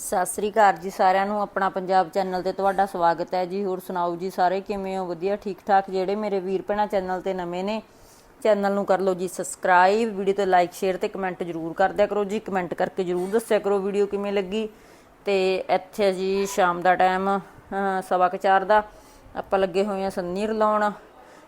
ਸਤਿ ਸ੍ਰੀ ਅਕਾਲ ਜੀ ਸਾਰਿਆਂ ਨੂੰ, ਆਪਣਾ ਪੰਜਾਬ ਚੈਨਲ ਤੇ ਤੁਹਾਡਾ ਸਵਾਗਤ ਹੈ ਜੀ। ਹੋਰ ਸੁਣਾਓ ਜੀ, ਸਾਰੇ ਕਿਵੇਂ ਹੋ? ਵਧੀਆ ਠੀਕ ਠਾਕ ਜਿਹੜੇ ਮੇਰੇ ਵੀਰ ਭੈਣਾਂ ਚੈਨਲ ਤੇ ਨਵੇਂ ਨੇ, ਚੈਨਲ ਨੂੰ ਕਰ ਲਓ ਜੀ ਸਬਸਕ੍ਰਾਈਬ, ਵੀਡੀਓ ਤੇ ਲਾਈਕ, ਸ਼ੇਅਰ ਤੇ ਕਮੈਂਟ ਜਰੂਰ ਕਰ ਦਿਆ ਕਰੋ ਜੀ। ਕਮੈਂਟ ਕਰਕੇ ਜਰੂਰ ਦੱਸਿਆ ਕਰੋ ਵੀਡੀਓ ਕਿਵੇਂ ਲੱਗੀ। ਤੇ ਇੱਥੇ ਜੀ ਸ਼ਾਮ ਦਾ ਟਾਈਮ ਸਵਾ ਕੁ ਚਾਰ ਦਾ। ਆਪਾਂ ਲੱਗੇ ਹੋਏ ਆ ਸੰਨੀ ਰਲਾਉਣ।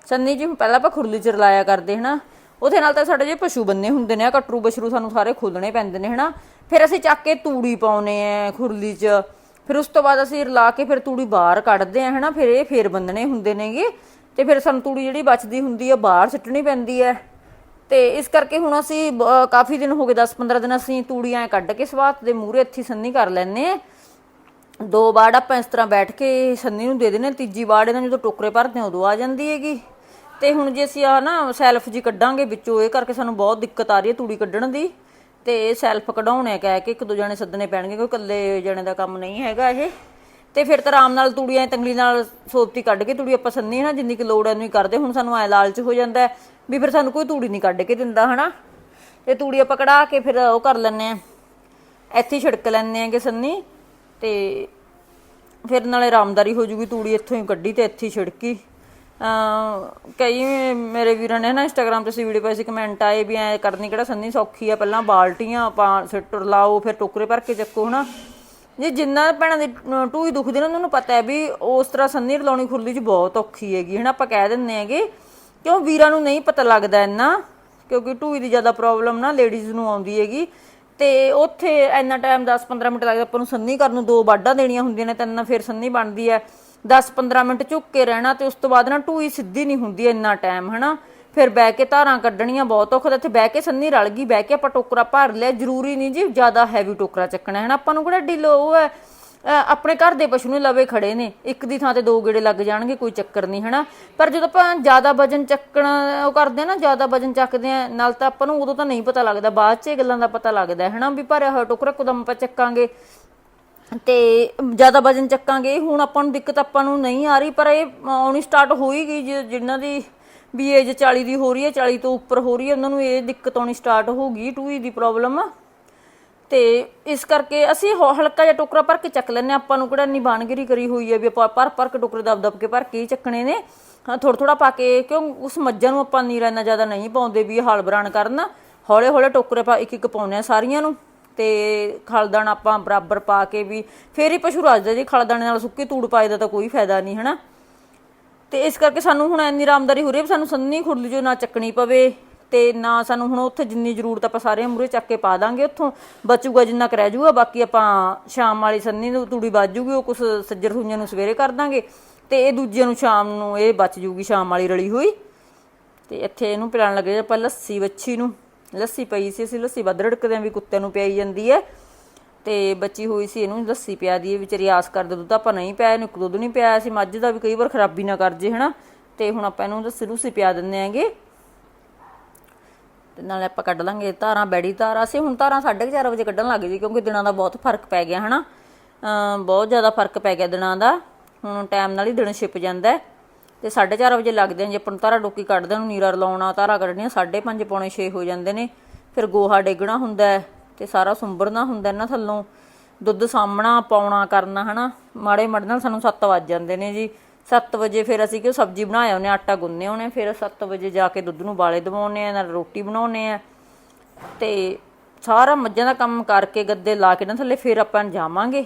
ਸੰਨੀ ਜੀ, ਪਹਿਲਾਂ ਆਪਾਂ ਖੁਰਲੀ ਚ ਰਲਾਇਆ ਕਰਦੇ, ਹਨਾ? ਉਹਦੇ ਨਾਲ ਤਾਂ ਸਾਡੇ ਜੇ ਪਸ਼ੂ ਬੰਨੇ ਹੁੰਦੇ ਨੇ ਆ ਕਟਰੂ ਬਸ਼ਰੂ ਸਾਨੂੰ ਸਾਰੇ ਖੋਲਣੇ ਪੈਂਦੇ ਨੇ, ਹਨਾ? ਫਿਰ ਅਸੀਂ ਚੱਕ ਕੇ ਤੂੜੀ ਪਾਉਨੇ ਆ ਖੁਰਲੀ 'ਚ। ਫਿਰ ਉਸ ਤੋਂ ਬਾਅਦ ਅਸੀਂ ਰਲਾ ਕੇ ਫਿਰ ਤੂੜੀ ਬਾਹਰ ਕੱਢਦੇ ਆ, ਹਨਾ? ਫਿਰ ਇਹ ਫੇਰ ਬੰਨਣੇ ਹੁੰਦੇ ਨੇਗੇ। ਤੇ ਫਿਰ ਸਾਨੂੰ ਤੂੜੀ ਜਿਹੜੀ ਬਚਦੀ ਹੁੰਦੀ ਆ, ਬਾਹਰ ਸਿੱਟਣੀ ਪੈਂਦੀ ਹੈ ਤੇ ਇਸ ਕਰਕੇ ਹੁਣ ਅਸੀਂ ਕਾਫੀ ਦਿਨ ਹੋ ਗਏ 10-15 ਦਿਨ ਅਸੀਂ ਤੂੜੀਆਂ ਕੱਢ ਕੇ ਸਵਾਤ ਦੇ ਮੂਹਰੇ ਇੱਥੇ ਸੰਨੀ ਕਰ ਲੈਨੇ ਆ। ਦੋ ਵਾਰ ਆਪਾਂ ਇਸ ਤਰ੍ਹਾਂ ਬੈਠ ਕੇ ਸੰਨੀ ਨੂੰ ਦੇ ਦੇਣੇ ਤੀਜੀ ਵਾਰ ਇਹਨਾਂ ਜਦੋਂ ਟੋਕਰੇ ਭਰਦੇ ਆ ਉਦੋਂ ਆ ਜਾਂਦੀ ਹੈਗੀ। ਤੇ ਹੁਣ ਜੇ ਅਸੀਂ ਆ ਨਾ ਸੈਲਫ ਜੀ ਕੱਢਾਂਗੇ ਵਿੱਚੋਂ, ਇਹ ਕਰਕੇ ਸਾਨੂੰ ਬਹੁਤ ਦਿੱਕਤ ਆ ਰਹੀ ਹੈ ਤੂੜੀ ਕੱਢਣ ਦੀ। ਤੇ ਸੈਲਫ ਕਢਾਉਣੇ ਕਹਿ ਕੇ ਇੱਕ ਦੋ ਜਣੇ ਸੱਦਣੇ ਪੈਣਗੇ, ਕੋਈ ਇਕੱਲੇ ਜਣੇ ਦਾ ਕੰਮ ਨਹੀਂ ਹੈਗਾ ਇਹ। ਤੇ ਫਿਰ ਤਾਂ ਆਰਾਮ ਨਾਲ ਤੂੜੀਆਂ ਤੰਗਲੀ ਨਾਲ ਸੋਪਤੀ ਕੱਢ ਕੇ ਤੂੜੀ ਆਪਾਂ ਸੰਨੀ ਨਾ, ਜਿੰਨੀ ਕਿ ਲੋੜ ਐ ਹੀ ਕਰਦੇ, ਹੁਣ ਸਾਨੂੰ ਐ ਲਾਲਚ ਹੋ ਜਾਂਦਾ ਵੀ ਫਿਰ ਸਾਨੂੰ ਕੋਈ ਤੂੜੀ ਨਹੀਂ ਕੱਢ ਕੇ ਦਿੰਦਾ, ਹਨਾ? ਤੇ ਤੂੜੀ ਆਪਾਂ ਕਢਾ ਕੇ ਫਿਰ ਉਹ ਕਰ ਲੈਨੇ ਆ ਇੱਥੇ ਹੀ ਛਿੜਕ ਲੈਨੇ ਆਂਗੇ ਸੰਨੀ, ਤੇ ਫਿਰ ਨਾਲੇ ਆਰਾਮਦਾਰੀ ਹੋ ਜੂਗੀ, ਤੂੜੀ ਇੱਥੋਂ ਹੀ ਕੱਢੀ ਤੇ ਇੱਥੇ ਛਿੜਕੀ। ਕਈ ਮੇਰੇ ਵੀਰਾਂ ਨੇ ਨਾ ਇੰਸਟਾਗ੍ਰam ਤੇ ਸੀ ਵੀਡੀਓ ਪਾਈ ਸੀ ਕਮੈਂਟ ਆਏ ਵੀ ਐ ਕਰਨੀ ਕਿਹੜਾ ਸੰਨੀ ਸੌਖੀ ਆ ਪਹਿਲਾਂ ਬਾਲਟੀਆਂ ਪਾ ਸਿੱਟ ਲਾਓ ਫਿਰ ਟੋਕਰੇ ਭਰ ਕੇ ਚੱਕੋ ਹਨਾ। ਜੇ ਜਿੰਨਾ ਭੈਣਾਂ ਦੀ ਅਹ, ਟੂਈ ਦੁਖਦੀ ਨਾ ਉਹਨਾਂ ਨੂੰ ਪਤਾ ਹੈ ਵੀ ਉਸ ਤਰ੍ਹਾਂ ਸੰਨੀ ਰਲਾਉਣੀ ਖੁਰਲੀ 'ਚ ਬਹੁਤ ਔਖੀ ਹੈਗੀ ਹਨਾ। ਆਪਾਂ ਕਹਿ ਦਿੰਨੇ ਹੈਗੇ ਕਿਉਂ ਵੀਰਾਂ ਨੂੰ ਨਹੀਂ ਪਤਾ ਲੱਗਦਾ ਇੰਨਾ ਕਿਉਂਕਿ ਟੂਈ ਦੀ ਜ਼ਿਆਦਾ ਪ੍ਰੋਬਲਮ ਨਾ ਲੇਡੀਜ਼ ਨੂੰ ਆਉਂਦੀ ਹੈਗੀ। ਤੇ ਉੱਥੇ ਇੰਨਾ ਟਾਈਮ 10-15 ਮਿੰਟ ਲੱਗਦਾ ਆਪਾਂ ਨੂੰ ਸੰਨੀ ਕਰਨ ਨੂੰ ਦੋ ਬਾਡਾਂ ਦੇਣੀਆਂ ਹੁੰਦੀਆਂ ਨੇ ਤਿੰਨ ਫਿਰ ਸੰਨੀ ਬਣਦੀ ਹੈ। 10-15 ਮਿੰਟ ਝੁੱਕ ਕੇ ਰਹਿਣਾ ਤੇ ਉਸ ਤੋਂ ਬਾਅਦ ਨਾ ਟੂਈ ਸਿੱਧੀ ਨਹੀਂ ਹੁੰਦੀ ਇੰਨਾ ਟਾਈਮ ਹਨਾ? ਫਿਰ ਬਹਿ ਕੇ ਧਾਰਾਂ ਕੱਢਣੀਆਂ ਬਹੁਤ ਔਖਾ, ਇੱਥੇ ਬਹਿ ਕੇ ਸੰਨੀ ਰਲ ਗਈ, ਬਹਿ ਕੇ ਆਪਾਂ ਟੋਕਰਾ ਭਰ ਲਿਆ, ਜ਼ਰੂਰੀ ਨਹੀਂ ਜੀ ਜ਼ਿਆਦਾ ਹੈਵੀ ਟੋਕਰਾ ਚੱਕਣਾ ਹੈ ਨਾ ਆਪਾਂ ਨੂੰ ਕਿਹੜਾ ਢਿੱਲ ਉਹ ਹੈ? ਆਪਣੇ ਘਰ ਦੇ ਪਸ਼ੂ ਨੂੰ ਲਵੇ ਖੜੇ ਨੇ, ਇੱਕ ਦੀ ਥਾਂ ਤੇ ਦੋ ਗੇੜੇ ਲੱਗ ਜਾਣਗੇ, ਕੋਈ ਚੱਕਰ ਨਹੀਂ, ਹਨਾ? ਪਰ ਜਦੋਂ ਆਪਾਂ ਜ਼ਿਆਦਾ ਵਜਨ ਚੱਕਣ, ਉਹ ਕਰਦੇ ਆ ਨਾ, ਜ਼ਿਆਦਾ ਵਜਨ ਚੱਕਦੇ ਆ, ਨਾਲ ਤਾਂ ਆਪਾਂ ਨੂੰ ਉਦੋਂ ਤਾਂ ਨਹੀਂ ਪਤਾ ਲੱਗਦਾ, ਬਾਅਦ 'ਚ ਇਹ ਗੱਲਾਂ ਦਾ ਪਤਾ ਲੱਗਦਾ ਹੈ ਹਨਾ? ਵੀ ਭਰਿਆ ਹੋਇਆ ਟੋਕਰਾ ਕਦਮ ਆਪਾਂ ਚੱਕਾਂਗੇ? ਤੇ ਜ਼ਿਆਦਾ ਵਜਨ ਚੱਕਾਂਗੇ। ਹੁਣ ਆਪਾਂ ਨੂੰ ਦਿੱਕਤ ਆਪਾਂ ਨੂੰ ਨਹੀਂ ਆ ਰਹੀ, ਪਰ ਇਹ ਆਉਣੀ ਸਟਾਰਟ ਹੋ ਹੀ ਗਈ ਜਿ- ਜਿਨ੍ਹਾਂ ਦੀ ਵੀ ਏਜ 40 ਦੀ ਹੋ ਰਹੀ ਹੈ 40 ਤੋਂ ਉੱਪਰ ਹੋ ਰਹੀ ਹੈ, ਉਹਨਾਂ ਨੂੰ ਇਹ ਦਿੱਕਤ ਆਉਣੀ ਸਟਾਰਟ ਹੋ ਗਈ ਟੂਈ e ਦੀ ਪ੍ਰੋਬਲਮ ਤੇ ਇਸ ਕਰਕੇ ਅਸੀਂ ਹੋ- ਹਲਕਾ ਜਿਹਾ ਟੋਕਰਾ ਭਰ ਕੇ ਚੱਕ ਲੈਨੇ ਆਪਾਂ ਨੂੰ ਕਿਹੜਾ ਨਹੀਂ ਬਾਣਗਰੀ ਕਰੀ ਹੋਈ ਹੈ ਵੀ ਆਪਾਂ ਭਰ ਭਰ ਕੇ ਟੋਕਰੇ ਦਬ ਦਬ ਕੇ ਭਰ ਕੇ ਹੀ ਚੱਕਣੇ ਨੇ। ਹਾਂ ਥੋੜਾ ਥੋੜਾ ਪਾ ਕੇ, ਕਿਉਂ ਉਸ ਮੱਝਾਂ ਨੂੰ ਆਪਾਂ ਨੀਰਾ ਇੰਨਾ ਜ਼ਿਆਦਾ ਨਹੀਂ ਪਾਉਂਦੇ ਵੀ ਇਹ ਹਲ ਬਰਾਨ ਕਰਨ। ਹੌਲੇ ਹੌਲੇ ਟੋਕਰੇ ਪਾ ਇੱਕ ਇੱਕ ਪਾਉਂਦੇ ਆ ਸਾਰੀਆਂ ਨੂੰ। ਤੇ ਖਲਦਾਣ ਆਪਾਂ ਬਰਾਬਰ ਪਾ ਕੇ ਵੀ ਫੇਰ ਹੀ ਪਸ਼ੂ ਰੱਜਦਾ ਜੀ, ਖਲਦਾਣੇ ਨਾਲ ਸੁੱਕੀ ਤੂੜ ਪਾਏ ਦਾ ਤਾਂ ਕੋਈ ਫਾਇਦਾ ਨਹੀਂ, ਹਨਾ? ਤੇ ਇਸ ਕਰਕੇ ਸਾਨੂੰ ਹੁਣ ਇੰਨੀ ਆਰਾਮਦਾਰੀ ਹੋ ਰਹੀ ਹੈ ਸਾਨੂੰ ਸੰਨੀ ਖੁਰਲੀ ਜੋ ਨਾ ਚੱਕਣੀ ਪਵੇ ਤੇ ਨਾ ਸਾਨੂੰ ਹੁਣ ਉੱਥੇ ਜਿੰਨੀ ਜ਼ਰੂਰਤ ਆਪਾਂ ਸਾਰੇ ਮੂਰੇ ਚੱਕ ਕੇ ਪਾ ਦਾਂਗੇ, ਉੱਥੋਂ ਬਚੂਗਾ ਜਿੰਨਾ ਕੁ ਰਹਿ ਜੂਗਾ ਬਾਕੀ ਆਪਾਂ ਸ਼ਾਮ ਵਾਲੀ ਸੰਨੀ ਨੂੰ ਤੂੜੀ ਬਚ ਜੂਗੀ, ਉਹ ਕੁਛ ਸੱਜਰ ਸੁੰਜਾਂ ਨੂੰ ਸਵੇਰੇ ਕਰ ਦਾਂਗੇ ਤੇ ਇਹ ਦੂਜਿਆਂ ਨੂੰ ਸ਼ਾਮ ਨੂੰ ਇਹ ਬਚ ਜੂਗੀ, ਸ਼ਾਮ ਵਾਲੀ ਰਲੀ ਹੋਈ। ਤੇ ਇੱਥੇ ਇਹਨੂੰ ਪਿਲਾਣ ਲੱਗੇ ਆਪਾਂ ਲੱਸੀ, ਵੱਛੀ ਨੂੰ। ਲੱਸੀ ਪਈ ਸੀ, ਅਸੀਂ ਲੱਸੀ ਵੱਧ ਰੜਕਦੇ ਆਂ ਵੀ ਕੁੱਤੇ ਨੂੰ ਪਿਆਈ ਜਾਂਦੀ ਹੈ। ਤੇ ਬੱਚੀ ਹੋਈ ਸੀ, ਇਹਨੂੰ ਲੱਸੀ ਪਿਆ ਦੀ ਵਿਚਾਰੀ ਆਸ ਕਰਦੇ ਦੁੱਧ ਆਪਾਂ ਨਹੀਂ ਪਿਆ, ਇਹਨੂੰ ਇੱਕ ਦੁੱਧ ਨਹੀਂ ਪਿਆ ਸੀ ਮੱਝ ਦਾ ਵੀ ਕਈ ਵਾਰ ਖਰਾਬੀ ਨਾ ਕਰ ਜੇ, ਹਨਾ। ਤੇ ਹੁਣ ਆਪਾਂ ਇਹਨੂੰ ਲੱਸੀ, ਲੂਸੀ ਪਿਆ ਦਿੰਦੇ ਆਂਗੇ ਤੇ ਨਾਲੇ ਆਪਾਂ ਕੱਢ ਲਾਂਗੇ ਧਾਰਾਂ, ਬੈੜੀ ਧਾਰਾਂ। ਅਸੀਂ ਹੁਣ ਧਾਰਾਂ 4:30 ਵਜੇ ਕੱਢਣ ਲੱਗ ਜੀ ਕਿਉਂਕਿ ਦਿਨਾਂ ਦਾ ਬਹੁਤ ਫ਼ਰਕ ਪੈ ਗਿਆ, ਹਨਾ। ਅਮ ਬਹੁਤ ਜ਼ਿਆਦਾ ਫ਼ਰਕ ਪੈ ਗਿਆ ਦਿਨਾਂ ਦਾ। ਹੁਣ ਟਾਈਮ ਨਾਲ ਹੀ ਦਿਨ ਛਿਪ ਜਾਂਦਾ ਹੈ। ਤੇ 4:30 ਵਜੇ ਲੱਗਦੇ ਨੇ ਜੇ ਆਪਾਂ ਨੂੰ ਧਾਰਾ ਡੋਕੀ ਕੱਢਦੇ ਨੂੰ ਨੀਰਾ ਲਾਉਣਾ ਧਾਰਾ ਕੱਢਣੀਆਂ 5:30 ਪੌਣੇ 6 ਹੋ ਜਾਂਦੇ ਨੇ। ਫਿਰ ਗੋਹਾ ਡੇਗਣਾ ਹੁੰਦਾ ਹੈ ਤੇ ਸਾਰਾ ਸੁੰਬਰਨਾ ਹੁੰਦਾ ਇਹਨਾਂ ਥੱਲੋਂ। ਦੁੱਧ ਸਾਹਮਣਾ ਪਾਉਣਾ ਕਰਨਾ, ਹਨਾ? ਮਾੜੇ ਮੜ ਨਾਲ ਸਾਨੂੰ 7 ਵੱਜ ਜਾਂਦੇ ਨੇ ਜੀ। 7 ਵਜੇ ਫਿਰ ਅਸੀਂ ਕਿਉਂ ਸਬਜ਼ੀ ਬਣਾਇਆ ਉਹਨੇ ਆਟਾ ਗੁੰਨੇ ਉਹਨੇ। ਫਿਰ 7 ਵਜੇ ਜਾ ਕੇ ਦੁੱਧ ਨੂੰ ਬਾਲੇ ਦਵਾਉਨੇ ਆ ਨਾਲ ਰੋਟੀ ਬਣਾਉਨੇ ਆ ਤੇ ਸਾਰਾ ਮੱਝਾਂ ਦਾ ਕੰਮ ਕਰਕੇ ਗੱਦੇ ਲਾ ਕੇ ਨਾ ਥੱਲੇ ਫਿਰ ਆਪਾਂ ਜਾਵਾਂਗੇ।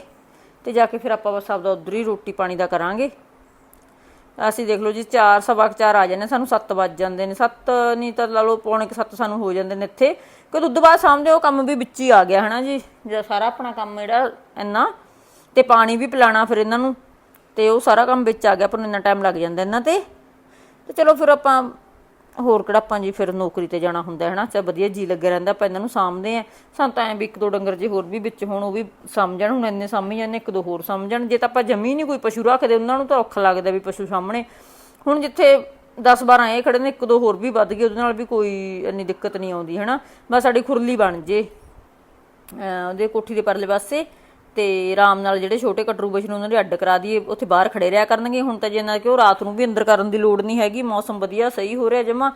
ਤੇ ਜਾ ਕੇ ਫਿਰ ਆਪਾਂ ਬਸ ਆਪਦਾ ਉਧਰ ਹੀ ਰੋਟੀ ਪਾਣੀ ਦਾ ਕਰਾਂਗੇ। ਅਸੀਂ ਦੇਖ ਲਓ ਜੀ 4 ਸਵਾ 4 ਆ ਜਾਂਦੇ ਸਾਨੂੰ 7 ਵੱਜ ਜਾਂਦੇ ਨੇ। 7 ਨਹੀਂ ਤਾਂ ਲਾ ਲਓ, ਪੌਣੇ 7 ਸਾਨੂੰ ਹੋ ਜਾਂਦੇ ਨੇ ਇੱਥੇ। ਕਿ ਦੁੱਧ ਬਾਅਦ ਸਾਹਮਣੇ ਉਹ ਕੰਮ ਵੀ ਵਿੱਚ ਹੀ ਆ ਗਿਆ, ਹਨਾ ਜੀ? ਜਿਹੜਾ ਸਾਰਾ ਆਪਣਾ ਕੰਮ ਜਿਹੜਾ ਇੰਨਾ, ਤੇ ਪਾਣੀ ਵੀ ਪਿਲਾਣਾ ਫਿਰ ਇਹਨਾਂ ਨੂੰ, ਤੇ ਉਹ ਸਾਰਾ ਕੰਮ ਵਿੱਚ ਆ ਗਿਆ, ਪਰ ਇੰਨਾ ਟਾਈਮ ਲੱਗ ਜਾਂਦਾ ਇਹਨਾਂ ਤੇ। ਤੇ ਚਲੋ ਫਿਰ ਆਪਾਂ ਹੋਰ ਕਿਹੜਾ ਆਪਾਂ ਜੀ ਫਿਰ ਨੌਕਰੀ ਤੇ ਜਾਣਾ ਹੁੰਦਾ ਹੈ ਨਾ ਚਾ ਵਧੀਆ ਜੀ ਲੱਗਿਆ ਰਹਿੰਦਾ, ਆਪਾਂ ਇਹਨਾਂ ਨੂੰ ਸਾਂਭਦੇ ਆ ਸਾਨੂੰ ਤਾਂ ਐਂ ਵੀ ਇੱਕ ਦੋ ਡੰਗਰ ਜੇ ਹੋਰ ਵੀ ਵਿੱਚ ਹੋਣ, ਉਹ ਵੀ ਸਮਝਣ ਹੁਣ ਇੰਨੇ ਸਾਂਭੀ ਜਾਂਦੇ, ਇੱਕ ਦੋ ਹੋਰ ਸਮਝਣ ਜੇ ਤਾਂ ਆਪਾਂ ਜਮੀ ਨਹੀਂ ਕੋਈ ਪਸ਼ੂ ਰੱਖਦੇ, ਉਹਨਾਂ ਨੂੰ ਤਾਂ ਔਖਾ ਲੱਗਦਾ ਵੀ ਪਸ਼ੂ ਸਾਹਮਣੇ ਹੁਣ ਜਿੱਥੇ 10 12 ਇਹ ਖੜੇ ਨੇ, ਇੱਕ ਦੋ ਹੋਰ ਵੀ ਵੱਧ ਗਏ, ਉਹਦੇ ਨਾਲ ਵੀ ਕੋਈ ਇੰਨੀ ਦਿੱਕਤ ਨਹੀਂ ਆਉਂਦੀ, ਹੈਨਾ? ਬਸ ਸਾਡੀ ਖੁਰਲੀ ਬਣ ਜੇ। ਅਹ ਉਹਦੇ ਕੋਠੀ ਦੇ ਪਰਲੇ ਪਾਸੇ। ਤੇ ਆਰਾਮ ਨਾਲ ਜਿਹੜੇ ਛੋਟੇ ਕਟਰੂ ਬਸ਼ ਨੂੰ ਉਹਨਾਂ ਦੇ ਅੱਡ ਕਰਾ ਦਈਏ, ਉੱਥੇ ਬਾਹਰ ਖੜੇ ਰਿਆ ਕਰਨਗੇ। ਹੁਣ ਤਾਂ ਜੇ ਕਿ ਉਹ ਰਾਤ ਨੂੰ ਵੀ ਅੰਦਰ ਕਰਨ ਦੀ ਲੋੜ ਨਹੀਂ ਹੈਗੀ, ਮੌਸਮ ਵਧੀਆ, ਸਹੀ ਹੋ ਰਿਹਾ ਜਮਾ।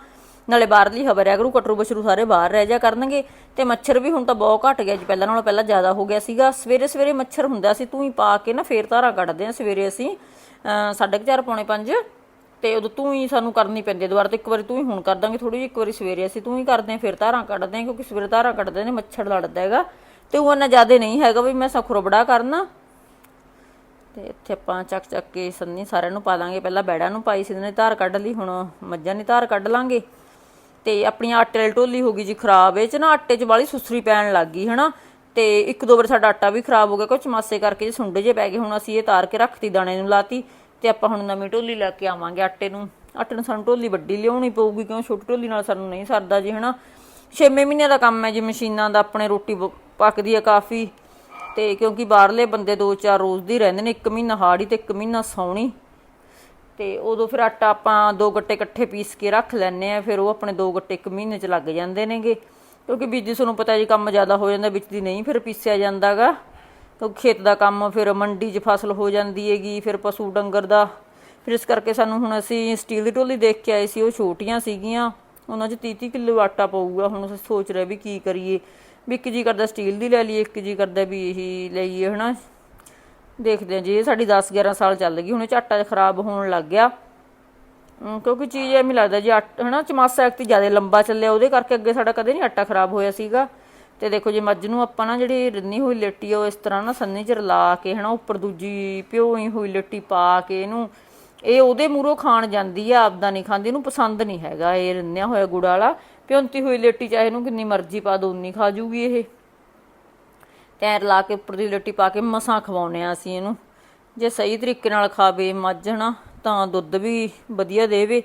ਨਾਲੇ ਬਾਹਰਲੀ ਹਵਾ ਰਿਆ ਕਰੂ ਕਟਰੂ ਬਸ਼ਰੂ ਸਾਰੇ ਬਾਹਰ ਰਹਿ ਜਾ ਕਰਨਗੇ, ਤੇ ਮੱਛਰ ਵੀ ਹੁਣ ਤਾਂ ਬਹੁਤ ਘਟ ਗਿਆ ਜੀ, ਪਹਿਲਾਂ ਨਾਲੋਂ ਪਹਿਲਾਂ ਜ਼ਿਆਦਾ ਹੋ ਗਿਆ ਸੀਗਾ। ਸਵੇਰੇ ਸਵੇਰੇ ਮੱਛਰ ਹੁੰਦਾ ਸੀ, ਤੂੰ ਹੀ ਪਾ ਕੇ ਨਾ ਫੇਰ ਧਾਰਾਂ ਕੱਢਦੇ ਆ ਸਵੇਰੇ ਅਸੀਂ, ਅਹ, ਸਾਢੇ ਕੁ ਚਾਰ, ਪੌਣੇ ਪੰਜ। ਤੇ ਉਦੋਂ ਤੂੰ ਹੀ ਸਾਨੂੰ ਕਰਨੀ ਪੈਂਦੀ ਦੁਬਾਰਾ ਤੇ ਇੱਕ ਵਾਰੀ ਤੂੰ ਹੀ ਹੁਣ ਕਰ ਦਾਂਗੇ ਥੋੜੀ ਜਿਹੀ ਇੱਕ ਵਾਰੀ ਸਵੇਰੇ ਅਸੀਂ ਤੂੰ ਹੀ ਕਰਦੇ ਆ, ਫਿਰ ਧਾਰਾਂ ਕੱਢਦੇ ਆ, ਕਿਉਂਕਿ ਸਵੇਰੇ ਧਾਰਾਂ ਕੱਢਦੇ ਨੇ, ਮੱਛਰ ਲੜਦਾ ਹੈਗਾ। ਤੇ ਉਹ ਇੰਨਾ ਜ਼ਿਆਦਾ ਨਹੀਂ ਹੈਗਾ ਵੀ ਮੈਂ ਸਖਰਬੜਾ ਕਰਨਾ। ਤੇ ਇੱਥੇ ਆਪਾਂ ਚੱਕ ਚੱਕ ਕੇ ਸੰਨੀ ਸਾਰਿਆਂ ਨੂੰ ਪਾ ਦਾਂਗੇ। ਪਹਿਲਾਂ ਬੈੜਾਂ ਨੂੰ ਪਾਈ ਸੀ ਨੇ ਧਾਰ ਕੱਢ ਲਈ, ਹੁਣ ਮੱਝਾਂ ਦੀ ਧਾਰ ਕੱਢ ਲਾਂਗੇ। ਤੇ ਆਪਣੀ ਆਟੇ ਵਾਲੀ ਢੋਲੀ ਹੋ ਗਈ ਜੀ ਖਰਾਬ, ਇਹ ਚ ਨਾ ਆਟੇ 'ਚ ਵਾਲੀ ਸੁਸਰੀ ਪੈਣ ਲੱਗ ਗਈ, ਹਨਾ। ਤੇ ਇੱਕ ਦੋ ਵਾਰ ਸਾਡਾ ਆਟਾ ਵੀ ਖਰਾਬ ਹੋ ਗਿਆ ਕੁਝ ਮਾਸੇ ਕਰਕੇ ਜੇ ਸੁੰਡੇ ਜੇ ਪੈ ਗਏ, ਹੁਣ ਅਸੀਂ ਇਹ ਤਾਰ ਕੇ ਰੱਖਤੀ, ਦਾਣੇ ਨੂੰ ਲਾਤੀ। ਤੇ ਆਪਾਂ ਹੁਣ ਨਵੀਂ ਢੋਲੀ ਲੈ ਕੇ ਆਵਾਂਗੇ ਆਟੇ ਨੂੰ। ਆਟੇ ਨੂੰ ਸਾਨੂੰ ਢੋਲੀ ਵੱਡੀ ਲਿਆਉਣੀ ਪਊਗੀ, ਕਿਉਂ? ਛੋਟੀ ਢੋਲੀ ਨਾਲ ਸਾਨੂੰ ਨਹੀਂ ਸਰਦਾ ਜੀ, ਹਨਾ। 6 ਮਹੀਨਿਆਂ ਦਾ ਕੰਮ ਹੈ ਜੀ, ਮਸ਼ੀਨਾਂ ਦਾ, ਆਪਣੇ ਰੋਟੀ ਪੱਕਦੀ ਹੈ ਕਾਫੀ। ਤੇ ਕਿਉਂਕਿ ਬਾਹਰਲੇ ਬੰਦੇ ਦੋ ਚਾਰ ਰੋਜ਼ ਦੀ ਰਹਿੰਦੇ ਨੇ, ਇੱਕ ਮਹੀਨਾ ਹਾੜੀ ਤੇ ਇੱਕ ਮਹੀਨਾ ਸੌਣੀ। ਤੇ ਉਦੋਂ ਫਿਰ ਆਟਾ ਆਪਾਂ ਦੋ ਗੱਟੇ ਇਕੱਠੇ ਪੀਸ ਕੇ ਰੱਖ ਲੈਣੇ ਆ, ਫਿਰ ਉਹ ਆਪਣੇ ਦੋ ਗੱਟੇ ਇੱਕ ਮਹੀਨੇ ਚ ਲੱਗ ਜਾਂਦੇ ਨੇਗੇ। ਕਿਉਂਕਿ ਵਿੱਚ ਤੁਹਾਨੂੰ ਪਤਾ ਜੀ ਕੰਮ ਜ਼ਿਆਦਾ ਹੋ ਜਾਂਦਾ, ਵਿੱਚ ਦੀ ਨਹੀਂ ਫਿਰ ਪੀਸਿਆ ਜਾਂਦਾਗਾ। ਕਿਉਂਕਿ ਖੇਤ ਦਾ ਕੰਮ ਫਿਰ ਮੰਡੀ 'ਚ ਫਸਲ ਹੋ ਜਾਂਦੀ ਹੈਗੀ, ਫਿਰ ਪਸ਼ੂ ਡੰਗਰ ਦਾ। ਫਿਰ ਇਸ ਕਰਕੇ ਸਾਨੂੰ ਹੁਣ ਅਸੀਂ ਸਟੀਲ ਦੀ ਢੋਲੀ ਦੇਖ ਕੇ ਆਏ ਸੀ, ਉਹ ਛੋਟੀਆਂ ਸੀਗੀਆਂ। ਉਹਨਾਂ 'ਚ 30 30 ਕਿਲੋ ਆਟਾ ਪਊਗਾ, ਹੁਣ ਅਸੀਂ ਸੋਚ ਰਹੇ ਵੀ ਕੀ ਕਰੀਏ। ਵੀ ਇੱਕ ਜੀ ਕਰਦਾ ਸਟੀਲ ਦੀ ਲੈ ਲਈਏ, ਇੱਕ ਜੀ ਕਰਦਾ ਵੀ ਇਹੀ ਲਈਏ, ਹਨਾ? ਦੇਖਦੇ ਹਾਂ, ਜੀ ਇਹ ਸਾਡੀ 10 11 ਸਾਲ ਚੱਲ ਗਈ, ਹੁਣ ਇਹ 'ਚ ਖਰਾਬ ਹੋਣ ਲੱਗ ਗਿਆ। ਅਮ ਕਿਉਂਕਿ ਚੀਜ਼ ਐਵੇਂ ਲੱਗਦਾ, ਜੀ ਹਨਾ, ਚਮਾਸਾ ਐਕਟ ਜ਼ਿਆਦਾ ਲੰਬਾ ਚੱਲਿਆ, ਉਹਦੇ ਕਰਕੇ ਅੱਗੇ ਸਾਡਾ ਕਦੇ ਨਹੀਂ ਆਟਾ ਖਰਾਬ ਹੋਇਆ ਸੀਗਾ। ਤੇ ਦੇਖੋ, ਜੇ ਮੱਝ ਨੂੰ ਆਪਾਂ ਨਾ ਜਿਹੜੀ ਰਿੰਨੀ ਹੋਈ ਲੇਟੀ ਉਹ ਇਸ ਤਰ੍ਹਾਂ ਨਾ ਸੰਨੀ ਚ ਰਲਾ ਕੇ, ਹਨਾ, ਉੱਪਰ ਦੂਜੀ ਭਿਓਈ ਹੋਈ ਲੇਟੀ ਪਾ ਕੇ ਇਹਨੂੰ, ਇਹ ਉਹਦੇ ਮੂਹਰੋਂ ਖਾਣ ਜਾਂਦੀ ਆ, ਆਪਦਾ ਨਹੀਂ ਖਾਂਦੀ, ਇਹਨੂੰ ਪਸੰਦ ਨਹੀਂ ਹੈਗਾ, ਇਹ ਰਿੰਨਿਆ ਹੋਇਆ ਗੁੜ ਵਾਲਾ। ਭਿਉਂਤੀ ਹੋਈ ਲੇਟੀ ਚਾਹੇ ਇਹਨੂੰ ਕਿੰਨੀ ਮਰਜ਼ੀ ਪਾ ਦੋ, ਉਨੀ ਖਾ ਜੂਗੀ ਇਹ। ਟਾਇਰ ਲਾ ਕੇ ਉੱਪਰ ਦੀ ਲੇਟੀ ਪਾ ਕੇ ਮਸਾਂ ਖਵਾਉਨੇ ਆ ਅਸੀਂ ਇਹਨੂੰ। ਜੇ ਸਹੀ ਤਰੀਕੇ ਨਾਲ ਖਾਵੇ, ਮੱਝ ਨਾ ਤਾਂ ਦੁੱਧ ਵੀ ਵਧੀਆ ਦੇਵੇ।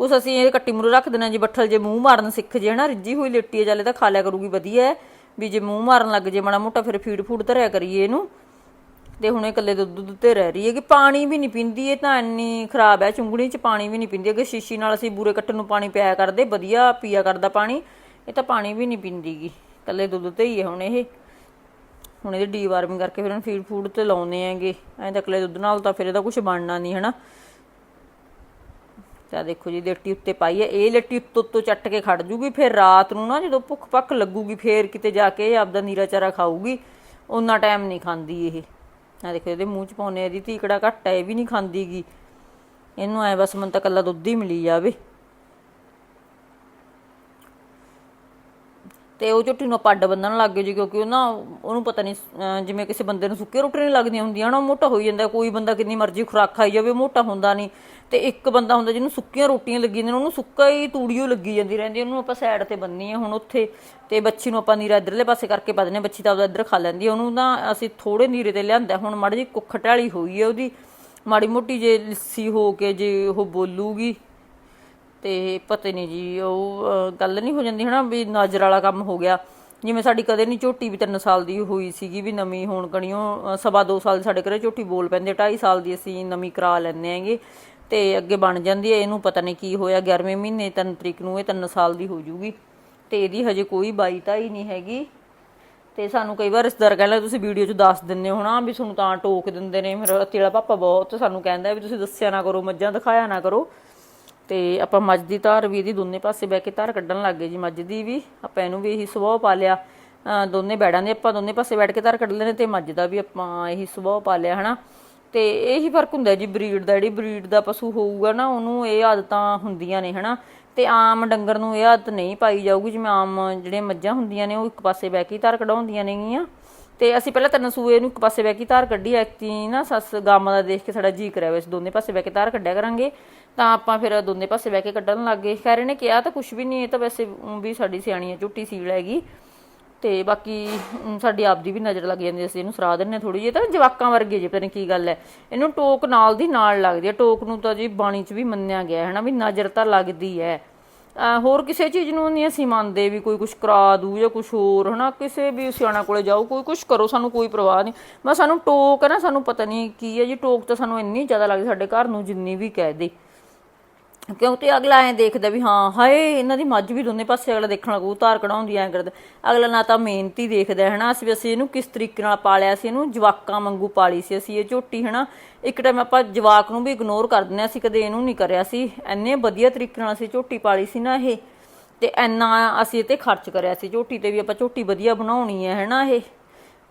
ਕੁਛ ਅਸੀਂ ਇਹ ਕੱਟੀ ਮੂਰੇ ਰੱਖ ਦੇਣਾ ਹਾਂ ਜੀ ਬੱਠਲ ਜੇ ਮੂੰਹ ਮਾਰਨ ਸਿੱਖ ਜੇ ਹਨਾ ਰਿੱਜੀ ਹੋਈ ਲੇਟੀ ਹੈ ਚੱਲੇ ਤਾਂ ਖਾ ਲਿਆ ਕਰੂਗੀ ਵਧੀਆ। ਹੈ ਵੀ ਜੇ ਮੂੰਹ ਮਾਰਨ ਲੱਗ ਜੇ ਮਾੜਾ ਮੋਟਾ, ਫਿਰ ਫੀਡ ਫੂਡ ਧਰਿਆ ਕਰੀਏ ਇਹਨੂੰ। ਤੇ ਹੁਣ ਇਹ ਇਕੱਲੇ ਦੁੱਧ ਦੁੱਧ ਤੇ ਰਹਿ ਰਹੀ ਹੈ ਕਿ ਪਾਣੀ ਵੀ ਨਹੀਂ ਪੀਂਦੀ, ਇਹ ਤਾਂ ਇੰਨੀ ਖਰਾਬ ਹੈ ਚੁੰਗਣੀ 'ਚ ਪਾਣੀ ਵੀ ਨਹੀਂ ਪੀਂਦੀ ਅਗੇ ਸ਼ੀਸ਼ੀ ਨਾਲ ਅਸੀਂ ਬੂਰੇ ਕੱਟਣ ਨੂੰ ਪਾਣੀ ਪਿਆਇਆ ਕਰਦੇ, ਵਧੀਆ ਪੀਆ ਕਰਦਾ ਪਾਣੀ, ਇਹ ਤਾਂ ਪਾਣੀ ਵੀ ਨਹੀਂ ਪੀਂਦੀਗੀ, ਇਕੱਲੇ ਦੁੱਧ ਤੇ ਹੀ ਹੈ ਹੁਣ ਇਹ। ਹੁਣ ਇਹਦੀ ਡੀਵਾਰਮਿੰਗ ਕਰਕੇ ਫਿਰ ਇਹਨੂੰ ਫੀਡ ਫੂਡ ਤੇ ਲਾਉਨੇ ਆਂਗੇ ਐਂ ਤਾਂ ਇਕੱਲੇ ਦੁੱਧ ਨਾਲ ਤਾਂ ਫਿਰ ਇਹਦਾ ਕੁਝ ਬਣਨਾ ਨਹੀਂ, ਹਨਾ। ਤਾਂ ਦੇਖੋ ਜੀ ਲੇਟੀ ਉੱਤੇ ਪਾਈ ਹੈ, ਇਹ ਲੇਟੀ ਉੱਤੋਂ ਉੱਤੋਂ ਚੱਟ ਕੇ ਖੜ ਜੂਗੀ, ਫਿਰ ਰਾਤ ਨੂੰ ਨਾ ਜਦੋਂ ਭੁੱਖ ਪੱਕ ਲੱਗੂਗੀ, ਫੇਰ ਕਿਤੇ ਜਾ ਕੇ ਆਪਦਾ ਨੀਰਾ ਚਾਰਾ ਖਾਊਗੀ ਉਹਨਾਂ ਟਾਈਮ ਨਹੀਂ ਖਾਂਦੀ ਇਹ। ਆ ਦੇਖੋ ਇਹਦੇ ਮੂੰਹ ਚ ਪਾਉਨੇ ਇਹਦੀ ਤੀਕੜਾ ਘੱਟ ਹੈ ਇਹ ਵੀ ਨਹੀਂ ਖਾਂਦੀਗੀ। ਇਹਨੂੰ ਐ ਬਸ ਮਨ ਤਾਂ ਕੱਲਾ ਦੁੱਧ ਹੀ ਮਿਲੀ ਜਾਵੇ। ਤੇ ਉਹ ਝੋਟੀ ਨੂੰ ਪੱਡ ਬੰਨਣ ਲੱਗ ਗਏ ਜੀ ਕਿਉਂਕਿ ਉਹ ਨਾ ਉਹਨੂੰ ਪਤਾ ਨਹੀਂ ਜਿਵੇਂ ਕਿਸੇ ਬੰਦੇ ਨੂੰ ਸੁੱਕੇ ਰੋਟੀ ਨਹੀਂ ਲੱਗਦੀਆਂ ਹੁੰਦੀਆਂ ਨਾ ਉਹ ਮੋਟਾ ਹੋਈ ਜਾਂਦਾ ਕੋਈ ਬੰਦਾ ਕਿੰਨੀ ਮਰਜ਼ੀ ਖੁਰਾਕ ਖਾਈ ਜਾਵੇ ਉਹ ਮੋਟਾ ਹੁੰਦਾ ਨਹੀਂ ਤੇ ਇੱਕ ਬੰਦਾ ਹੁੰਦਾ ਜਿਹਨੂੰ ਸੁੱਕੀਆਂ ਰੋਟੀਆਂ ਲੱਗੀ ਜਾਂਦੀਆਂ ਨੇ ਉਹਨੂੰ ਸੁੱਕਾ ਹੀ ਤੂੜੀਓ ਲੱਗੀ ਜਾਂਦੀ ਰਹਿੰਦੀ ਉਹਨੂੰ ਆਪਾਂ ਸਾਈਡ ਤੇ ਬੰਨੀ ਆ ਹੁਣ ਉੱਥੇ। ਤੇ ਬੱਚੀ ਨੂੰ ਆਪਾਂ ਨੀਰਾ ਇਧਰਲੇ ਪਾਸੇ ਕਰਕੇ ਪਾ ਦਿੰਦੇ ਹਾਂ, ਬੱਚੀ ਤਾਂ ਉਹਦਾ ਇੱਧਰ ਖਾ ਲੈਂਦੀ ਆ ਉਹਨੂੰ ਨਾ ਅਸੀਂ ਥੋੜੇ ਨੀਰੇ ਤੇ ਲਿਆਂਦਾ ਹੁਣ ਮਾੜੀ ਜੀ ਕੁੱਖ ਢਾਲੀ ਹੋਈ ਹੈ ਉਹਦੀ। ਮਾੜੀ ਮੋਟੀ ਜੇ ਲਿੱਸੀ ਹੋ ਕੇ ਜੇ ਉਹ ਬੋਲੂਗੀ ਤੇ ਪਤਾ ਨਹੀਂ ਜੀ, ਉਹ ਗੱਲ ਨਹੀਂ ਹੋ ਜਾਂਦੀ ਹਨਾ ਵੀ ਨਜ਼ਰ ਵਾਲਾ ਕੰਮ ਹੋ ਗਿਆ। ਜਿਵੇਂ ਸਾਡੀ ਕਦੇ ਨਹੀਂ ਝੋਟੀ ਵੀ 3 ਸਾਲ ਦੀ ਹੋਈ ਸੀਗੀ ਵੀ ਨਵੀਂ ਹੋਣ ਕਣੀਓ ਸਵਾ 2 ਸਾਲ ਸਾਡੇ ਘਰੇ ਝੋਟੀ ਬੋਲ ਪੈਂਦੇ 2.5 ਸਾਲ ਦੀ ਅਸੀਂ ਨਵੀਂ ਕਰਾ ਲੈਂਦੇ ਆਂਗੇ ਤੇ ਅੱਗੇ ਬਣ ਜਾਂਦੀ ਹੈ, ਇਹਨੂੰ ਪਤਾ ਨਹੀਂ ਕੀ ਹੋਇਆ 11ਵੇਂ ਮਹੀਨੇ 3 ਤਰੀਕ ਨੂੰ ਇਹ 3 ਸਾਲ ਦੀ ਹੋ ਜੂਗੀ। ਤੇ ਇਹਦੀ ਹਜੇ ਕੋਈ ਬਾਈ ਤਾਂ ਹੀ ਨਹੀਂ ਹੈਗੀ। ਤੇ ਸਾਨੂੰ ਕਈ ਵਾਰ ਰਿਸ਼ਤੇਦਾਰ ਕਹਿੰਦੇ, ਤੁਸੀਂ ਵੀਡੀਓ 'ਚ ਦੱਸ ਦਿੰਦੇ ਹੋ ਨਾ ਵੀ ਤੁਹਾਨੂੰ ਤਾਂ ਟੋਕ ਦਿੰਦੇ ਨੇ, ਫਿਰ ਤੇਲਾ ਪਾਪਾ ਬਹੁਤ ਸਾਨੂੰ ਕਹਿੰਦਾ ਵੀ ਤੁਸੀਂ ਦੱਸਿਆ ਨਾ ਕਰੋ, ਮੱਝਾਂ ਦਿਖਾਇਆ ਨਾ ਕਰੋ। ਤੇ ਆਪਾਂ ਮੱਝ ਦੀ ਧਾਰ ਵੀ ਇਹਦੀ ਦੋਨੇ ਪਾਸੇ ਬਹਿ ਕੇ ਧਾਰ ਕੱਢਣ ਲੱਗ ਗਏ ਜੀ। ਮੱਝ ਦੀ ਵੀ, ਆਪਾਂ ਇਹਨੂੰ ਵੀ ਇਹੀ ਸੁਭਾਅ ਪਾ ਲਿਆ। ਦੋਨੇ ਬੈੜਾਂ ਦੇ ਆਪਾਂ ਦੋਨੇ ਪਾਸੇ ਬੈਠ ਕੇ ਧਾਰ ਕੱਢ ਲੈਣੇ ਤੇ ਮੱਝ ਦਾ ਵੀ ਆਪਾਂ ਇਹੀ ਸੁਭਾਅ ਪਾ ਲਿਆ, ਹਨਾ। ਤੇ ਇਹੀ ਫ਼ਰਕ ਹੁੰਦਾ ਜੀ ਬਰੀਡ ਦਾ। ਜਿਹੜੀ ਬਰੀਡ ਦਾ ਪਸ਼ੂ ਹੋਊਗਾ ਨਾ, ਉਹਨੂੰ ਇਹ ਆਦਤਾਂ ਹੁੰਦੀਆਂ ਨੇ, ਹਨਾ। ਤੇ ਆਮ ਡੰਗਰ ਨੂੰ ਇਹ ਆਦਤ ਨਹੀਂ ਪਾਈ ਜਾਊਗੀ ਜਿਵੇਂ ਆਮ ਜਿਹੜੇ ਮੱਝਾਂ ਹੁੰਦੀਆਂ ਨੇ, ਉਹ ਇੱਕ ਪਾਸੇ ਬਹਿ ਕੇ ਧਾਰ ਕਢਾਉਂਦੀਆਂ ਨੇਗੀਆਂ। ਤੇ ਅਸੀਂ ਪਹਿਲਾਂ ਤਿੰਨ ਸੂਏ ਨੂੰ ਇੱਕ ਪਾਸੇ ਬਹਿ ਕੇ ਧਾਰ ਕੱਢੀ ਐਕਤੀ ਨਾ ਸੱਸ ਗਾਵਾਂ ਦਾ ਦੇਖ ਕੇ ਸਾਡਾ ਜੀ ਕਰਿਆ ਵੈਸੇ ਦੋਨੇ ਪਾਸੇ ਬਹਿ ਕੇ ਧਾਰ ਕੱਢਿਆ ਕਰਾਂਗੇ। ਤਾਂ ਆਪਾਂ ਫਿਰ ਦੋਨੇ ਪਾਸੇ ਬਹਿ ਕੇ ਕੱਢਣ ਲੱਗ ਗਏ। ਖੈਰ ਇਹਨੇ ਕਿਹਾ ਤਾਂ ਕੁਝ ਵੀ ਨਹੀਂ ਇਹ ਤਾਂ ਵੈਸੇ ਵੀ ਸਾਡੀ ਸਿਆਣੀ ਹੈ ਝੁੱਟੀ ਸੀਲ ਹੈਗੀ। ਤੇ ਬਾਕੀ ਅਮ, ਸਾਡੀ ਆਪਦੀ ਵੀ ਨਜ਼ਰ ਲੱਗ ਜਾਂਦੀ ਅਸੀਂ ਇਹਨੂੰ ਸਰਾਹ ਦਿੰਨੇ ਥੋੜੀ ਜਿਹੀ। ਤਾਂ ਜਵਾਕਾਂ ਵਰਗੇ ਜੇ ਪਤਾ ਨਹੀਂ ਕੀ ਗੱਲ ਹੈ। ਇਹਨੂੰ ਟੋਕ ਨਾਲ ਦੀ ਨਾਲ ਲੱਗਦੀ ਹੈ ਟੋਕ ਨੂੰ ਤਾਂ ਜੀ ਬਾਣੀ 'ਚ ਵੀ ਮੰਨਿਆ ਗਿਆ ਹੈ ਹਨਾ ਵੀ ਨਜ਼ਰ ਤਾਂ ਲੱਗਦੀ ਹੈ। ਹੋਰ ਕਿਸੇ ਚੀਜ਼ ਨੂੰ ਨਹੀਂ ਅਸੀਂ ਮੰਨਦੇ ਵੀ ਕੋਈ ਕੁਝ ਕਰਾ ਦੂ ਜਾਂ ਕੁਝ ਹੋਰ, ਹਨਾ? ਕਿਸੇ ਵੀ ਸਿਆਣਾ ਕੋਲੇ ਜਾਓ, ਕੋਈ ਕੁਝ ਕਰੋ, ਸਾਨੂੰ ਕੋਈ ਪਰਵਾਹ ਨਹੀਂ। ਬਸ ਸਾਨੂੰ ਟੋਕ ਹੈ ਨਾ, ਸਾਨੂੰ ਪਤਾ ਨਹੀਂ ਕੀ ਹੈ ਜੀ, ਟੋਕ ਤਾਂ ਸਾਨੂੰ ਇੰਨੀ ਜ਼ਿਆਦਾ ਲੱਗਦੀ ਸਾਡੇ ਘਰ ਨੂੰ ਜਿੰਨੀ ਵੀ ਕਹਿ ਦੇ। ਕਿਉਂਕਿ ਅਗਲਾ ਐ ਦੇਖਦਾ ਵੀ ਹਾਂ, ਹਾਏ, ਇਹਨਾਂ ਦੀ ਮੱਝ ਵੀ ਦੋਨੇ ਪਾਸੇ ਅਗਲਾ ਦੇਖਣ ਲੱਗੂ ਧਾਰ ਕਢਾਉਂਦੀ ਐ ਕਰਦਾ। ਅਗਲਾ ਨਾ ਤਾਂ ਮਿਹਨਤੀ ਦੇਖਦਾ ਹਨਾ ਅਸੀਂ ਅਸੀਂ ਇਹਨੂੰ ਕਿਸ ਤਰੀਕੇ ਨਾਲ ਪਾਲਿਆ ਸੀ, ਇਹਨੂੰ ਜਵਾਕਾਂ ਵਾਂਗੂ ਪਾਲੀ ਸੀ ਅਸੀਂ ਇਹ ਝੋਟੀ ਹਨਾ ਇੱਕ ਟਾਈਮ ਆਪਾਂ ਜਵਾਕ ਨੂੰ ਵੀ ਇਗਨੋਰ ਕਰ ਦਿੰਦੇ ਹਾਂ, ਅਸੀਂ ਕਦੇ ਇਹਨੂੰ ਨਹੀਂ ਕਰਿਆ ਸੀ। ਐਨੇ ਵਧੀਆ ਤਰੀਕੇ ਨਾਲ ਅਸੀਂ ਝੋਟੀ ਪਾਲੀ ਸੀ ਨਾ ਇਹ, ਤੇ ਐਨਾ ਅਸੀਂ ਇਹ ਤੇ ਖਰਚ ਕਰਿਆ ਸੀ ਝੋਟੀ ਤੇ ਵੀ ਆਪਾਂ ਝੋਟੀ ਵਧੀਆ ਬਣਾਉਣੀ ਹੈ ਹਨਾ ਇਹ।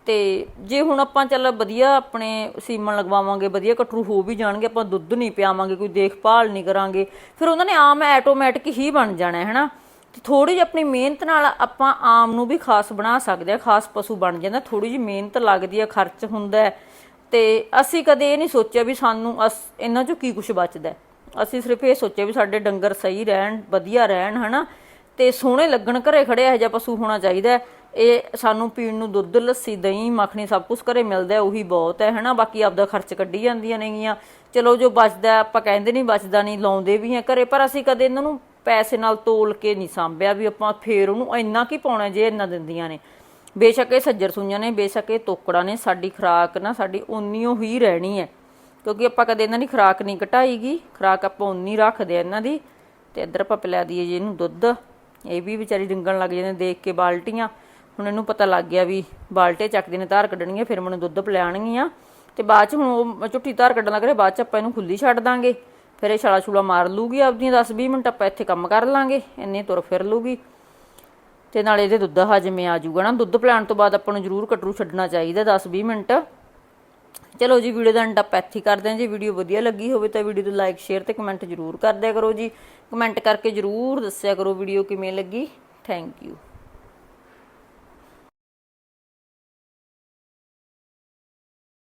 ਤੇ ਜੇ ਹੁਣ ਆਪਾਂ ਚੱਲ ਵਧੀਆ ਆਪਣੇ ਸੀਮਨ ਲਗਵਾਵਾਂਗੇ, ਵਧੀਆ ਕਟਰੂ ਹੋ ਵੀ ਜਾਣਗੇ, ਆਪਾਂ ਦੁੱਧ ਨਹੀਂ ਪਿਆਵਾਂਗੇ, ਕੋਈ ਦੇਖਭਾਲ ਨਹੀਂ ਕਰਾਂਗੇ, ਫਿਰ ਉਹਨਾਂ ਨੇ ਆਮ ਆਟੋਮੈਟਿਕ ਹੀ ਬਣ ਜਾਣਾ ਹੈ ਹਨਾ ਤੇ ਥੋੜੀ ਜਿਹੀ ਆਪਣੀ ਮਿਹਨਤ ਨਾਲ ਆਪਾਂ ਆਮ ਨੂੰ ਵੀ ਖਾਸ ਬਣਾ ਸਕਦੇ ਆ ਖਾਸ ਪਸ਼ੂ ਬਣ ਜਾਂਦਾ ਥੋੜੀ ਜਿਹੀ ਮਿਹਨਤ ਲੱਗਦੀ ਹੈ ਖਰਚ ਹੁੰਦਾ ਤੇ ਅਸੀਂ ਕਦੇ ਇਹ ਨਹੀਂ ਸੋਚਿਆ ਵੀ ਸਾਨੂੰ ਅਸ- ਇਹਨਾਂ ਚੋਂ ਕੀ ਕੁਝ ਬਚਦਾ ਅਸੀਂ ਸਿਰਫ ਇਹ ਸੋਚਿਆ ਵੀ ਸਾਡੇ ਡੰਗਰ ਸਹੀ ਰਹਿਣ, ਵਧੀਆ ਰਹਿਣ ਹਨਾ ਤੇ ਸੋਹਣੇ ਲੱਗਣ, ਘਰੇ ਖੜੇ ਇਹੋ ਜਿਹਾ ਪਸ਼ੂ ਹੋਣਾ ਚਾਹੀਦਾ ਹੈ। ਇਹ ਸਾਨੂੰ ਪੀਣ ਨੂੰ ਦੁੱਧ, ਲੱਸੀ, ਦਹੀਂ, ਮੱਖਣੀ ਸਭ ਕੁਝ ਘਰੇ ਮਿਲਦਾ, ਉਹੀ ਬਹੁਤ ਹੈ, ਹਨਾ? ਬਾਕੀ ਆਪਦਾ ਖਰਚ ਕੱਢੀ ਜਾਂਦੀਆਂ ਨੇਗੀਆਂ। ਚਲੋ, ਜੋ ਬਚਦਾ, ਆਪਾਂ ਕਹਿੰਦੇ ਨਹੀਂ ਬਚਦਾ ਨਹੀਂ ਲਾਉਂਦੇ ਵੀ ਆ ਘਰੇ, ਪਰ ਅਸੀਂ ਕਦੇ ਇਹਨਾਂ ਨੂੰ ਪੈਸੇ ਨਾਲ ਤੋਲ ਕੇ ਨਹੀਂ ਸਾਂਭਿਆ ਵੀ ਆਪਾਂ ਫੇਰ ਉਹਨੂੰ ਇੰਨਾ ਕੀ ਪਾਉਣਾ ਜੇ ਇੰਨਾ ਦਿੰਦੀਆਂ ਨੇ। ਬੇਸ਼ੱਕ ਇਹ ਸੱਜਰ ਸੁਈਆਂ ਨੇ, ਬੇਸ਼ੱਕ ਇਹ ਤੋਕੜਾ ਨੇ, ਸਾਡੀ ਖੁਰਾਕ ਨਾ ਸਾਡੀ ਓਨੀਓ ਹੀ ਰਹਿਣੀ ਹੈ। ਕਿਉਂਕਿ ਆਪਾਂ ਕਦੇ ਇਹਨਾਂ ਦੀ ਖੁਰਾਕ ਨਹੀਂ ਘਟਾਈਗੀ, ਖੁਰਾਕ ਆਪਾਂ ਉਨੀ ਰੱਖਦੇ ਆ ਇਹਨਾਂ ਦੀ, ਤੇ ਇੱਧਰ ਆਪਾਂ ਪਿਲਾ ਦਈਏ ਜੀ ਇਹਨੂੰ ਦੁੱਧ। ਇਹ ਵੀ ਵਿਚਾਰੀ ਡਿੰਗਣ ਲੱਗ ਜਾਂਦੇ ਦੇਖ ਕੇ ਬਾਲਟੀਆਂ। ਹੁਣ ਇਹਨੂੰ ਪਤਾ ਲੱਗ ਗਿਆ ਵੀ ਬਾਲਟੇ ਚੱਕਦੇ ਨੇ, ਧਾਰ ਕੱਢਣੀਆਂ, ਫਿਰ ਮੈਨੂੰ ਦੁੱਧ ਪਿਲਾਣਗੀਆਂ ਤੇ ਬਾਅਦ ਚ ਹੁਣ ਉਹ ਝੁੱਟੀ ਧਾਰ ਕੱਢਣ ਲੱਗ ਰਿਹਾ, ਬਾਅਦ ਚ ਆਪਾਂ ਇਹਨੂੰ ਖੁੱਲੀ ਛੱਡ ਦਾਂਗੇ। ਫਿਰ ਇਹ ਛਾਲਾ ਛੂਲਾ ਮਾਰ ਲੂਗੀ ਆਪਦੀਆਂ 10-20 ਮਿੰਟ, ਆਪਾਂ ਇੱਥੇ ਕੰਮ ਕਰ ਲਾਂਗੇ, ਇੰਨੇ ਤੁਰ ਫਿਰ ਲੂਗੀ। ਤੇ ਨਾਲ ਇਹਦੇ ਦੁੱਧ ਹਜਮੇ ਆ ਜਾਊਗਾ ਨਾ, ਦੁੱਧ ਪਿਲਾਉਣ ਤੋਂ ਬਾਅਦ ਆਪਾਂ ਨੂੰ ਜ਼ਰੂਰ ਕਟਰੂ ਛੱਡਣਾ ਚਾਹੀਦਾ 10-20 ਮਿੰਟ। ਚਲੋ ਜੀ, ਵੀਡੀਓ ਦਾ ਐਂਡ ਆਪਾਂ ਇੱਥੇ ਕਰਦੇ ਹਾਂ ਜੀ। ਵੀਡੀਓ ਵਧੀਆ ਲੱਗੀ ਹੋਵੇ ਤਾਂ ਵੀਡੀਓ ਨੂੰ ਲਾਈਕ ਸ਼ੇਅਰ ਤੇ ਕਮੈਂਟ ਜ਼ਰੂਰ ਕਰ ਦਿਆ ਕਰੋ ਜੀ। ਕਮੈਂਟ ਕਰਕੇ ਜ਼ਰੂਰ ਦੱਸਿਆ ਕਰੋ ਵੀਡੀਓ ਕਿਵੇਂ ਲੱਗੀ। Thank you